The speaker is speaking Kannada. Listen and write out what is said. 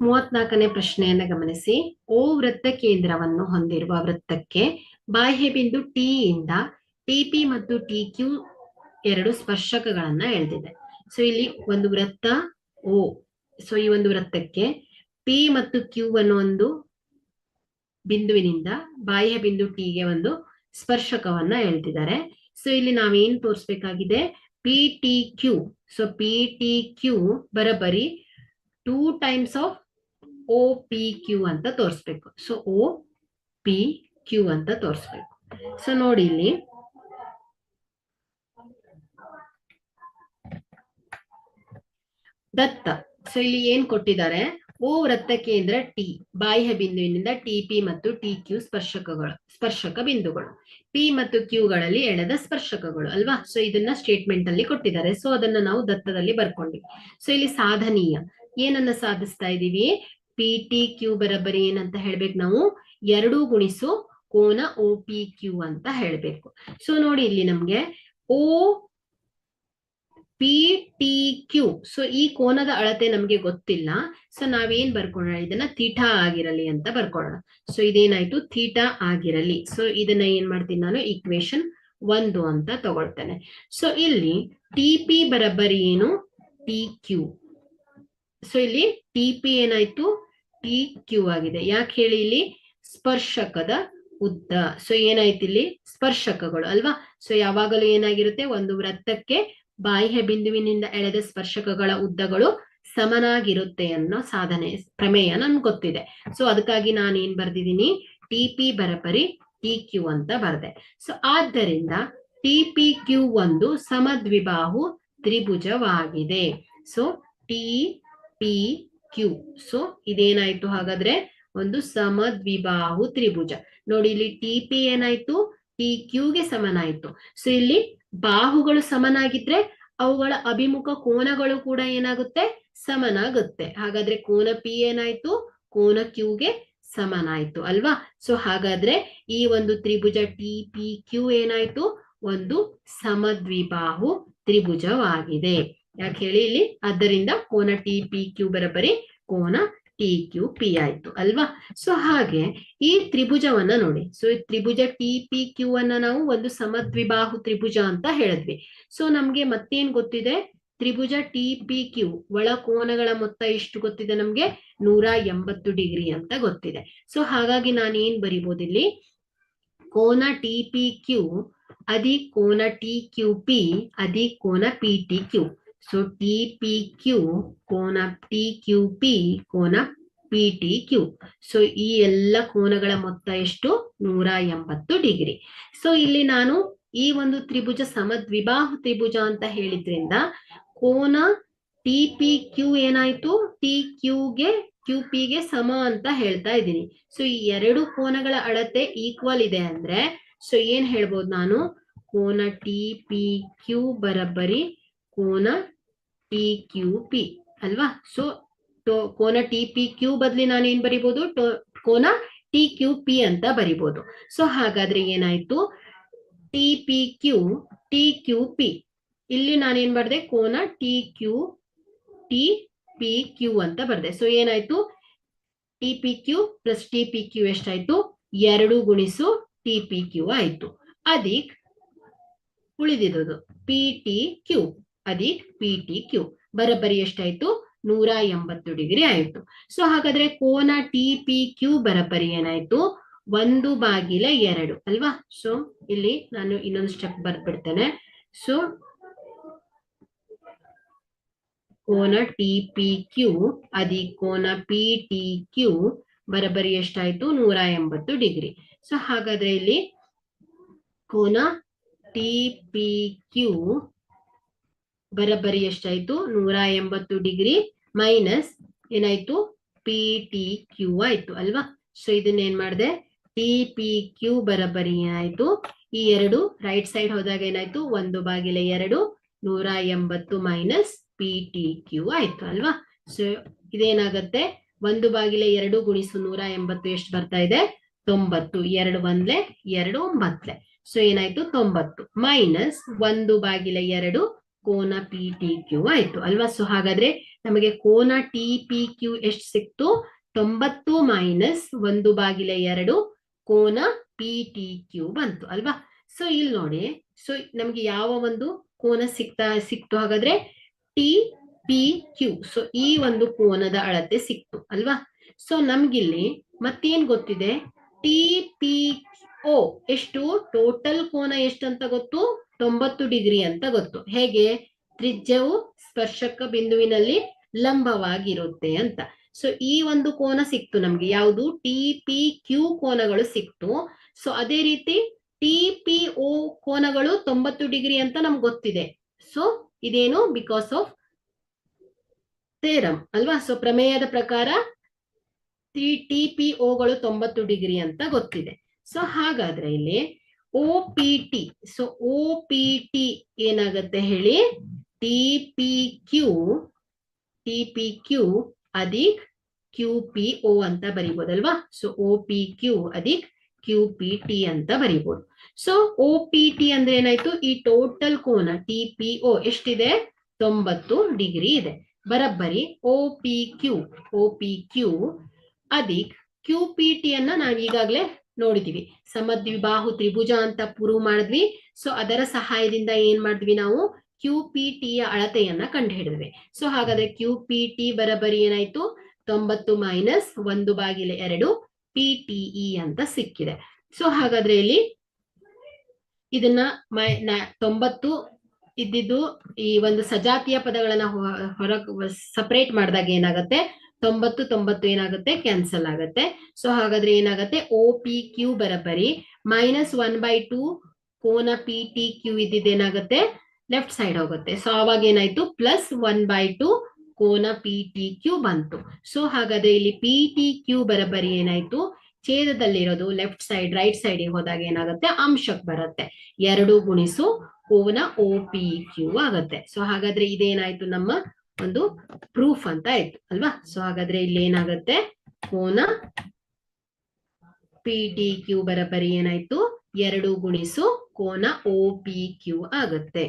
ಮೂವತ್ನಾಲ್ಕನೇ ಪ್ರಶ್ನೆಯನ್ನ ಗಮನಿಸಿ. ಓ ವೃತ್ತ ಕೇಂದ್ರವನ್ನು ಹೊಂದಿರುವ ವೃತ್ತಕ್ಕೆ ಬಾಹ್ಯ ಬಿಂದು ಟಿ ಇಂದ ಟಿಪಿ ಮತ್ತು ಟಿ ಕ್ಯೂ ಎರಡು ಸ್ಪರ್ಶಕಗಳನ್ನ ಎಳೆದಿದೆ. ಸೊ ಇಲ್ಲಿ ಒಂದು ವೃತ್ತ ಓ ಸೊ ಈ ಒಂದು ವೃತ್ತಕ್ಕೆ ಪಿ ಮತ್ತು ಕ್ಯೂ ಅನ್ನೋ ಒಂದು ಬಿಂದುವಿನಿಂದ ಬಾಹ್ಯ ಬಿಂದು ಟಿಗೆ ಒಂದು ಸ್ಪರ್ಶಕವನ್ನ ಎಳ್ತಿದ್ದಾರೆ ಸೊ ಇಲ್ಲಿ ನಾವೇನ್ ತೋರಿಸ್ಬೇಕಾಗಿದೆ? P T Q so P T Q ಬರಬರಿ two times of O P Q ಅಂತ ತೋರಿಸ್ಬೇಕು. ಸೊ ಒ ಪಿ ಕ್ಯೂ ಅಂತ ತೋರಿಸ್ಬೇಕು. ಸೊ ನೋಡಿ ಇಲ್ಲಿ. ದತ್ತ. ಸೊ ಇಲ್ಲಿ ಏನ್ ಕೊಟ್ಟಿದ್ದಾರೆ? ಓ ವೃತ್ತ ಕೇಂದ್ರ ಟಿ. ಬಾಹ್ಯ ಬಿಂದುವಿನಿಂದ ಟಿ ಪಿ ಮತ್ತು ಟಿ ಕ್ಯೂ ಸ್ಪರ್ಶಕಗಳು, ಸ್ಪರ್ಶಕ ಬಿಂದುಗಳು. ಪಿ ಮತ್ತು ಕ್ಯೂಗಳಲ್ಲಿ ಎಳೆದ ಸ್ಪರ್ಶಕಗಳು, ಅಲ್ವಾ? ಸೊ ಇದನ್ನ ಸ್ಟೇಟ್ಮೆಂಟ್ ಅಲ್ಲಿ ಕೊಟ್ಟಿದ್ದಾರೆ. ಸೊ ಅದನ್ನ ನಾವು ದತ್ತದಲ್ಲಿ ಬರ್ಕೊಂಡ್ವಿ. ಸೊ ಇಲ್ಲಿ ಸಾಧನೀಯ. ಏನನ್ನ ಸಾಧಿಸ್ತಾ ಇದೀವಿ? ಪಿ ಟಿ ಕ್ಯೂ ಬರಬರಿ ಏನಂತ ಹೇಳ್ಬೇಕು ನಾವು? ಎರಡು ಗುಣಿಸು ಕೋನ ಓ ಪಿ ಕ್ಯೂ ಅಂತ ಹೇಳ್ಬೇಕು. ಸೊ ನೋಡಿ ಇಲ್ಲಿ ನಮ್ಗೆ O P T Q so ಈ ಕೋನದ ಅಳತೆ ನಮ್ಗೆ ಗೊತ್ತಿಲ್ಲ. ಸೊ ನಾವೇನ್ ಬರ್ಕೊಳ್ಳೋಣ ಇದನ್ನ ಥೀಟಾ ಆಗಿರಲಿ ಅಂತ ಬರ್ಕೊಳ್ಳೋಣ ಸೊ ಇದೇನಾಯ್ತು? ಥೀಟಾ ಆಗಿರಲಿ. ಸೊ ಇದನ್ನ ಏನ್ ಮಾಡ್ತೀನಿ ನಾನು? ಈಕ್ವೇಶನ್ ಒಂದು ಅಂತ ತಗೊಳ್ತೇನೆ. ಸೊ ಇಲ್ಲಿ ಟಿ ಪಿ ಬರಬ್ಬರಿ ಏನು? ಟಿ ಕ್ಯೂ ಸೊ ಇಲ್ಲಿ ಟಿ ಪಿ ಏನಾಯ್ತು? ಟಿ ಕ್ಯೂ ಆಗಿದೆ. ಯಾಕೆ ಹೇಳಿ ಇಲ್ಲಿ? ಸ್ಪರ್ಶಕದ ಉದ್ದ. ಸೊ ಏನಾಯ್ತು ಇಲ್ಲಿ? ಸ್ಪರ್ಶಕಗಳು, ಅಲ್ವಾ? ಸೊ ಯಾವಾಗಲೂ ಏನಾಗಿರುತ್ತೆ? ಒಂದು ವೃತ್ತಕ್ಕೆ ಬಾಹ್ಯ ಬಿಂದುವಿನಿಂದ ಎಳೆದ ಸ್ಪರ್ಶಕಗಳ ಉದ್ದಗಳು ಸಮನಾಗಿರುತ್ತೆ ಅನ್ನೋ ಸಾಧನೆ, ಪ್ರಮೇಯ ನನ್ಗೆ ಗೊತ್ತಿದೆ. ಸೊ ಅದಕ್ಕಾಗಿ ನಾನು ಏನ್ ಬರ್ದಿದ್ದೀನಿ? ಟಿ ಪಿ ಬರಪರಿ ಟಿ ಕ್ಯೂ ಅಂತ ಬರ್ದೆ. ಸೊ ಆದ್ದರಿಂದ ಟಿ ಪಿ ಕ್ಯೂ ಒಂದು ಸಮದ್ವಿಬಾಹು ತ್ರಿಭುಜವಾಗಿದೆ. So T P Q. So ಇದೇನಾಯ್ತು? ಹಾಗಾದ್ರೆ ಒಂದು ಸಮದ್ವಿಬಾಹು ತ್ರಿಭುಜ. ನೋಡಿ, ಇಲ್ಲಿ ಟಿ ಪಿ ಏನಾಯ್ತು? ಟಿ ಕ್ಯೂಗೆ ಸಮನಾಯ್ತು. ಸೊ ಇಲ್ಲಿ ಬಾಹುಗಳು ಸಮನಾಗಿದ್ರೆ ಅವುಗಳ ಅಭಿಮುಖ ಕೋನಗಳು ಕೂಡ ಏನಾಗುತ್ತೆ? ಸಮನಾಗುತ್ತೆ. ಹಾಗಾದ್ರೆ ಕೋನ ಪಿ ಏನಾಯ್ತು? ಕೋನ ಕ್ಯೂಗೆ ಸಮನಾಯ್ತು ಅಲ್ವಾ? ಸೊ ಹಾಗಾದ್ರೆ ಈ ಒಂದು ತ್ರಿಭುಜ ಟಿ ಪಿ ಕ್ಯೂ ಏನಾಯ್ತು? ಒಂದು ಸಮದ್ವಿಬಾಹು ತ್ರಿಭುಜವಾಗಿದೆ. ಯಾಕೆ ಹೇಳಿ ಇಲ್ಲಿ? ಆದ್ದರಿಂದ ಕೋನ ಟಿ ಪಿ ಕ್ಯೂ ಬರಬರಿ, ಕೋನ ಟಿ ಕ್ಯೂ ಪಿ ಆಯ್ತು ಅಲ್ವಾ? ಸೊ ಹಾಗೆ ಈ ತ್ರಿಭುಜವನ್ನ ನೋಡಿ. ಸೊ ಈ ತ್ರಿಭುಜ ಟಿ ಪಿ ಕ್ಯೂ ಅನ್ನ ನಾವು ಒಂದು ಸಮದ್ವಿಬಾಹು ತ್ರಿಭುಜ ಅಂತ ಹೇಳಿದ್ವಿ. ಸೊ ನಮ್ಗೆ ಮತ್ತೇನ್ ಗೊತ್ತಿದೆ? ತ್ರಿಭುಜ ಟಿ ಪಿ ಕ್ಯೂ ಒಳ ಕೋನಗಳ ಮೊತ್ತ ಎಷ್ಟು ಗೊತ್ತಿದೆ ನಮ್ಗೆ? ನೂರ ಎಂಬತ್ತು ಡಿಗ್ರಿ ಅಂತ ಗೊತ್ತಿದೆ. ಸೊ ಹಾಗಾಗಿ ನಾನು ಏನ್ ಇಲ್ಲಿ? ಕೋನ ಟಿ ಪಿ ಕ್ಯೂ ಅದಿ ಕೋನ ಟಿ ಕ್ಯೂ ಪಿ ಅದಿ ಕೋನ P T Q so P Q ಕೋನ ಟಿ ಕ್ಯೂ ಪಿ ಕೋನ ಪಿ ಟಿ ಕ್ಯೂ ಸೊ ಈ ಎಲ್ಲ ಕೋನಗಳ ಮೊತ್ತ ಎಷ್ಟು? ನೂರ ಎಂಬತ್ತು ಡಿಗ್ರಿ. ಸೊ ಇಲ್ಲಿ ನಾನು ಈ ಒಂದು ತ್ರಿಭುಜ ಸಮದ್ವಿಬಾಹು ತ್ರಿಭುಜ ಅಂತ ಹೇಳಿದ್ರಿಂದ ಕೋನ ಟಿ ಪಿ ಕ್ಯೂ ಏನಾಯ್ತು? ಟಿ ಕ್ಯೂಗೆ ಕ್ಯೂ ಪಿಗೆ ಸಮ ಅಂತ ಹೇಳ್ತಾ ಇದ್ದೀನಿ. ಸೊ ಈ ಎರಡು ಕೋನಗಳ ಅಳತೆ ಈಕ್ವಲ್ ಇದೆ ಅಂದ್ರೆ ಸೊ ಏನ್ ಹೇಳ್ಬೋದು ನಾನು? ಕೋನ ಟಿ ಪಿ ಕ್ಯೂ ಬರಬ್ಬರಿ ಕೋನ ಟಿ ಕ್ಯೂ ಪಿ ಅಲ್ವಾ? ಸೊ ಕೋನ ಟಿ ಪಿ ಕ್ಯೂ ಬದಲಿ ನಾನು ಏನ್ ಬರಿಬಹುದು ಕೋನ ಟಿ ಕ್ಯೂ ಪಿ ಅಂತ ಬರಿಬಹುದು ಸೊ ಹಾಗಾದ್ರೆ ಏನಾಯ್ತು? T P Q T Q P ಇಲ್ಲಿ ನಾನೇನ್ ಬರ್ದೆ? ಕೋನ T Q T P Q ಅಂತ ಬರ್ದೆ. ಸೊ ಏನಾಯ್ತು? T P Q plus T P Q ಎಷ್ಟಾಯ್ತು? ಎರಡು ಗುಣಿಸು ಟಿ ಪಿ ಕ್ಯೂ ಆಯ್ತು. ಅದಿಕ್ ಉಳಿದಿರೋದು ಪಿ ಟಿ ಕ್ಯೂ ಅದಿಕ್ ಪಿ ಟಿ ಕ್ಯೂ ಬರಬರಿ ಎಷ್ಟಾಯ್ತು? ನೂರ ಎಂಬತ್ತು ಡಿಗ್ರಿ ಆಯ್ತು. ಸೊ ಹಾಗಾದ್ರೆ ಕೋನ ಟಿ ಪಿ ಕ್ಯೂ ಬರಬರಿ ಏನಾಯ್ತು? ಒಂದು ಬಾಗಿಲ ಎರಡು, ಅಲ್ವಾ? ಸೊ ಇಲ್ಲಿ ನಾನು ಇನ್ನೊಂದು ಸ್ಟೆಪ್ ಬರ್ಬಿಡ್ತೇನೆ ಸೊ ಕೋನ ಟಿ ಪಿ ಕ್ಯೂ ಅದಿ ಕೋನ ಪಿ ಟಿ ಕ್ಯೂ ಬರಬರಿ ಎಷ್ಟಾಯ್ತು? ನೂರ ಎಂಬತ್ತು ಡಿಗ್ರಿ. ಸೊ ಹಾಗಾದ್ರೆ ಇಲ್ಲಿ ಕೋನ ಟಿ ಪಿ ಕ್ಯೂ ಬರಬ್ಬರಿ ಎಷ್ಟಾಯ್ತು ನೂರ ಎಂಬತ್ತು ಡಿಗ್ರಿ ಮೈನಸ್ ಏನಾಯ್ತು? ಪಿ ಟಿ ಕ್ಯೂ ಆಯ್ತು ಅಲ್ವಾ? ಸೊ ಇದನ್ನ ಏನ್ ಮಾಡಿದೆ? ಟಿ ಪಿ ಕ್ಯೂ ಬರಬ್ಬರಿ ಏನಾಯ್ತು ಈ ಎರಡು ರೈಟ್ ಸೈಡ್ ಹೋದಾಗ ಏನಾಯ್ತು? ಒಂದು ಬಾಗಿಲ ಎರಡು, ನೂರ ಎಂಬತ್ತು ಮೈನಸ್ ಪಿ ಟಿ ಕ್ಯೂ ಆಯ್ತು ಅಲ್ವಾ? ಸೊ ಇದೇನಾಗತ್ತೆ? ಒಂದು ಬಾಗಿಲ ಎರಡು ಗುಣಿಸು ನೂರ ಎಂಬತ್ತು ಎಷ್ಟು ಬರ್ತಾ ಇದೆ? ತೊಂಬತ್ತು. ಎರಡು ಒಂದ್ಲೆ, ಎರಡು ಒಂಬತ್ಲೆ. ಸೊ ಏನಾಯ್ತು? ತೊಂಬತ್ತು. ಮೈನಸ್ ಒಂದು ಬಾಗಿಲ ಎರಡು ಕೋನ ಪಿ ಟಿ ಕ್ಯೂ ಆಯ್ತು. ಅಲ್ವಾ? ಸೊ ಹಾಗಾದ್ರೆ ನಮಗೆ ಕೋನ ಟಿ ಪಿ ಕ್ಯೂ ಎಷ್ಟು ಸಿಕ್ತು? ತೊಂಬತ್ತು ಮೈನಸ್ ಒಂದು ಬಾಗಿಲ ಎರಡು, ಕೋನ ಪಿ ಟಿ ಕ್ಯೂ ಬಂತು. ಅಲ್ವಾ? ಸೊ ಇಲ್ಲಿ ನೋಡಿ. ಸೊ ನಮ್ಗೆ ಯಾವ ಒಂದು ಕೋನ ಸಿಕ್ತಾ, ಸಿಕ್ತು ಹಾಗಾದ್ರೆ? ಟಿ ಪಿ ಕ್ಯೂ ಸೊ ಈ ಒಂದು ಕೋನದ ಅಳತೆ ಸಿಕ್ತು. ಅಲ್ವಾ? ಸೊ ನಮ್ಗಿಲ್ಲಿ ಮತ್ತೇನ್ ಗೊತ್ತಿದೆ? ಟಿ ಪಿ ಓ, ಎಷ್ಟು? ಟೋಟಲ್ ಕೋನ ಎಷ್ಟಂತ ಗೊತ್ತು? ತೊಂಬತ್ತು ಡಿಗ್ರಿ ಅಂತ ಗೊತ್ತು. ಹೇಗೆ? ತ್ರಿಜ್ಯವು ಸ್ಪರ್ಶಕ ಬಿಂದುವಿನಲ್ಲಿ ಲಂಬವಾಗಿರುತ್ತೆ ಅಂತ. ಸೊ ಈ ಒಂದು ಕೋನ ಸಿಕ್ತು ನಮ್ಗೆ. ಯಾವುದು? ಟಿ ಪಿ ಕ್ಯೂ ಕೋನಗಳು ಸಿಕ್ತು. ಸೊ ಅದೇ ರೀತಿ ಟಿ ಪಿ ಓ ಕೋನಗಳು ತೊಂಬತ್ತು ಡಿಗ್ರಿ ಅಂತ ನಮ್ಗೆ ಗೊತ್ತಿದೆ. ಸೊ ಇದೇನು? ಬಿಕಾಸ್ ಆಫ್ ತೇರಂ ಅಲ್ವಾ? ಸೊ ಪ್ರಮೇಯದ ಪ್ರಕಾರ ಟಿ ಪಿ ಓಗಳು ತೊಂಬತ್ತು ಡಿಗ್ರಿ ಅಂತ ಗೊತ್ತಿದೆ. ಸೊ ಹಾಗಾದ್ರೆ ಇಲ್ಲಿ O P T so O P T ಏನಾಗತ್ತೆ ಹೇಳಿ? T P Q T P Q ಅದಿಕ್ ಕ್ಯೂ ಪಿ ಒ ಅಂತ ಬರಿಬೋದಲ್ವಾ? ಸೊ ಒ ಪಿ ಕ್ಯೂ ಅದಿಕ್ ಕ್ಯೂ ಪಿ ಟಿ ಅಂತ ಬರಿಬೋದು. ಸೊ ಒ ಪಿ ಟಿ ಅಂದ್ರೆ ಏನಾಯ್ತು? ಈ ಟೋಟಲ್ ಕೋನ ಟಿ ಪಿ ಒ ಎಷ್ಟಿದೆ? ತೊಂಬತ್ತು ಡಿಗ್ರಿ ಇದೆ. ಬರಬ್ಬರಿ O P Q O P Q ಅದಿಕ್ ಕ್ಯೂ ಪಿ ಟಿ ಅನ್ನ ನಾವ್ ಈಗಾಗ್ಲೇ ನೋಡಿದೀವಿ. ಸಮದ್ವಿಬಾಹು ತ್ರಿಭುಜ ಅಂತ ಪ್ರೂವ್ ಮಾಡಿದ್ವಿ. ಸೊ ಅದರ ಸಹಾಯದಿಂದ ಏನ್ ಮಾಡಿದ್ವಿ ನಾವು? ಕ್ಯೂ ಪಿ ಟಿ ಯ ಅಳತೆಯನ್ನ ಕಂಡುಹಿಡಿದ್ವಿ. ಸೊ ಹಾಗಾದ್ರೆ ಕ್ಯೂ ಪಿ ಟಿ ಬರಬರಿ ಏನಾಯ್ತು? ತೊಂಬತ್ತು ಮೈನಸ್ ಒಂದು ಬಾಗಿಲೆ ಎರಡು ಪಿ ಟಿ ಇ ಅಂತ ಸಿಕ್ಕಿದೆ. ಸೊ ಹಾಗಾದ್ರೆ ಇಲ್ಲಿ ಇದನ್ನ ಮೈ ತೊಂಬತ್ತು ಇದ್ದಿದ್ದು ಈ ಒಂದು ಸಜಾತಿಯ ಪದಗಳನ್ನ ಹೊರ ಸಪರೇಟ್ ಮಾಡಿದಾಗ ಏನಾಗುತ್ತೆ? ತೊಂಬತ್ತು ತೊಂಬತ್ತು ಏನಾಗುತ್ತೆ? ಕ್ಯಾನ್ಸಲ್ ಆಗುತ್ತೆ. ಸೊ ಹಾಗಾದ್ರೆ ಏನಾಗುತ್ತೆ? ಒ ಪಿ ಕ್ಯೂ ಬರಬರಿ. ಮೈನಸ್ ಒನ್ ಬೈ ಟೂ ಕೋನ ಪಿ ಟಿ ಕ್ಯೂ ಇದ್ದಿದ್ದೇನಾಗುತ್ತೆ ಲೆಫ್ಟ್ ಸೈಡ್ ಹೋಗುತ್ತೆ. ಸೊ ಅವಾಗ ಏನಾಯ್ತು? ಪ್ಲಸ್ ಒನ್ ಬೈ ಟು ಕೋನ ಪಿ ಟಿ ಕ್ಯೂ ಬಂತು. ಸೊ ಹಾಗಾದ್ರೆ ಇಲ್ಲಿ ಪಿ ಟಿ ಕ್ಯೂ ಬರಬರಿ ಏನಾಯ್ತು? ಛೇದದಲ್ಲಿರೋದು ಲೆಫ್ಟ್ ಸೈಡ್ ರೈಟ್ ಸೈಡ್ ಹೋದಾಗ ಏನಾಗುತ್ತೆ? ಅಂಶಕ್ ಬರುತ್ತೆ. ಎರಡು ಗುಣಿಸು ಕೋನ ಓ ಪಿ ಕ್ಯೂ ಆಗುತ್ತೆ. ಸೊ ಹಾಗಾದ್ರೆ ಇದೇನಾಯ್ತು ನಮ್ಮ ಒಂದು ಪ್ರೂಫ್ ಅಂತ ಆಯ್ತು ಅಲ್ವಾ? ಸೊ ಹಾಗಾದ್ರೆ ಇಲ್ಲಿ ಏನಾಗುತ್ತೆ? ಕೋನ ಪಿ ಟಿ ಕ್ಯೂ ಬರಬರಿ ಏನಾಯ್ತು? ಎರಡು ಗುಣಿಸು ಕೋನ ಓ ಪಿ ಕ್ಯೂ ಆಗುತ್ತೆ.